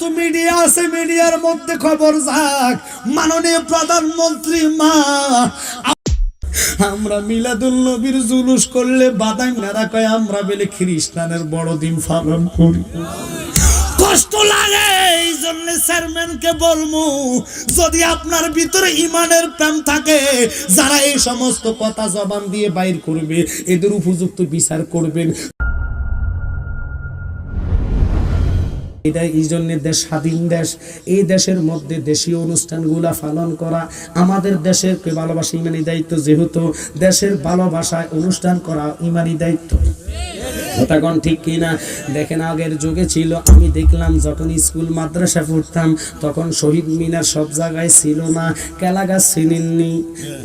যেহেতু মিডিয়া আছে, মিডিয়ার মধ্যে খবর যাক। মাননীয় প্রধানমন্ত্রী মা, আমরা মিলাদুল নবীর জুলুস করলে বাদাঙ্গারা কয় আমরা বেলে খ্রিস্টানের বড়দিন পালন করি। কষ্ট লাগে এই জন্য চেয়ারম্যানকে বলমু যদি আপনার ভিতরে ইমানের প্রেম থাকে, যারা এই সমস্ত কথা জবান দিয়ে বাইর করবে, এদের উপযুক্ত বিচার করবেন। এটা এই জন্য দেশ, স্বাধীন দেশ, এই দেশের মধ্যে দেশীয় অনুষ্ঠানগুলা পালন করা, আমাদের দেশের ভালোবাসা, ইমানি দায়িত্ব যেহেতু, দেশের ভালোবাসায় অনুষ্ঠান করা ইমানি দায়িত্ব। কথাগণ ঠিক কিনা? দেখেন আগের যুগে ছিল। আমি দেখলাম যখন স্কুল মাদ্রাসা পড়তাম তখন শহীদ মিনার সব জায়গায় ছিল না। কেলা গাছ চিনেননি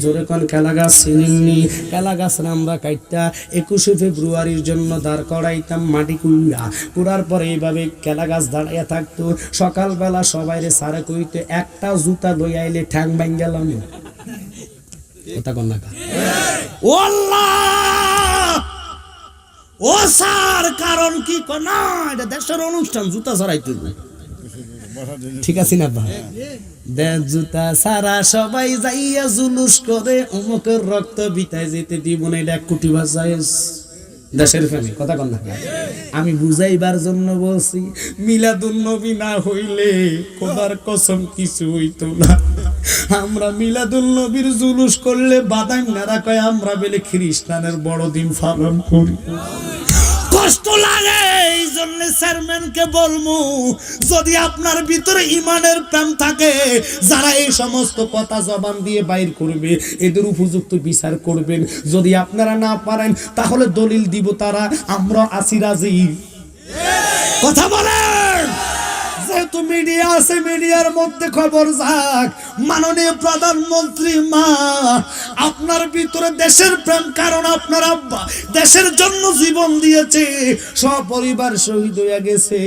জোরে কোন কেলা গাছ চিনেননি কেলা গাছ আমরা কাইটটা। একুশে ফেব্রুয়ারির জন্য দাঁড় করাইতাম মাটি কুইয়া কুড়ার পরে এইভাবে কেলা গাছ দাঁড়িয়ে থাকতো। সকালবেলা সবাই রে সারে কইতে একটা জুতা লই আইলে ঠ্যাং ভাঙ গেলাম কথা কন না ও আল্লাহ ও স্যার, কারণ কি না, এটা দেশের অনুষ্ঠান, জুতা ছাড়াই তুলবে। ঠিক আছে না, ভাই? জুতা সারা সবাই যাইয়া জুলুস করে, অমুকের রক্ত বিতায় যেতে দিব না, এটা কোটি ভাষায় দেশের ফ্যামি কথা কন না আমি বুঝাইবার জন্য বলছি মিলাদুল নবী না হইলে খোদার কসম কিছু হইতো না। আমরা মিলাদুল নবীর জুলুস করলে বাদাঙ্গারা কয়, আমরা বেলে খ্রিস্টানের বড়দিন পালন করি। কষ্ট লাগে এই জন্য চেয়ারম্যানকে বলমু যদি আপনার ভিতরে ইমানের প্রেম থাকে, যারা এই সমস্ত কথা জবান দিয়ে বাইর করবে, এদের উপযুক্ত বিচার করবেন। যদি আপনারা না পারেন, তাহলে দলিল দিব তারা, আমরা আসি রাজি। কথা বলেন! যেহেতু মিডিয়া আছে, মিডিয়ার মধ্যে খবর যাক। মাননীয় প্রধানমন্ত্রী মা, আপনার ভিতরে দেশের প্রেম, কারণ আপনার আব্বা দেশের জন্য জীবন দিয়েছে। সপরিবার শহীদ হয়ে গেছে।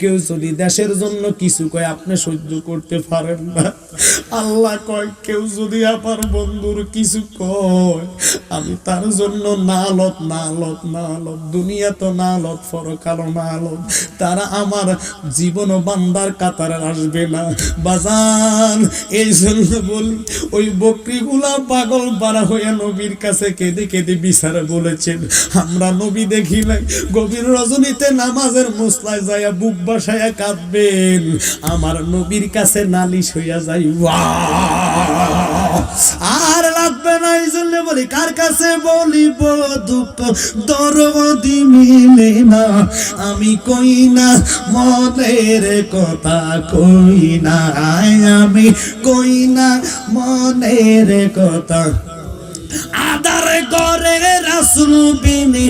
কেউ যদি দেশের জন্য কিছু কয়, আপনি সহ্য করতে পারেন না। আল্লাহ কয়, কেউ যদি আমার বন্ধুর কিছু কয়, আমি তার জন্য না লত না লত না লত দুনিয়া তো না লত ফরকালো না লত তারা আমার জীবন বান্দার কাতার আসবে না। বাজান, এই জন্য বলি, ওই বকরিগুলা পাগল পাড়া হয়ে নবীর কাছে কেঁদে কেঁদে বিচার বলেছেন। আমরা নবী দেখি নাই, গভীর রজনীতে নামাজের মোসলায় যাইয়া বুক বাসায়া কাঁদবেন। আমার নবীর কাছে নালিশ হইয়া যাই লাগবে না বলি, কার কাছে বলিব দুঃখ? দরদি মিলে না। আমি কই না, মনের কথা কই না। আমি কই না, মনের কথা আদার করে রাসুল বিনি,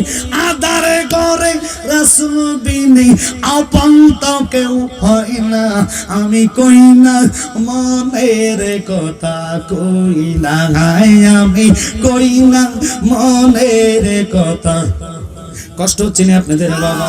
আদার করে রাসুল বিনি। আপন তো কেউ হয় না, আমি কই না, মনের কথা কই না। আমি কই না, মনের কথা। কষ্ট হচ্ছে না আপনাদের বাবা।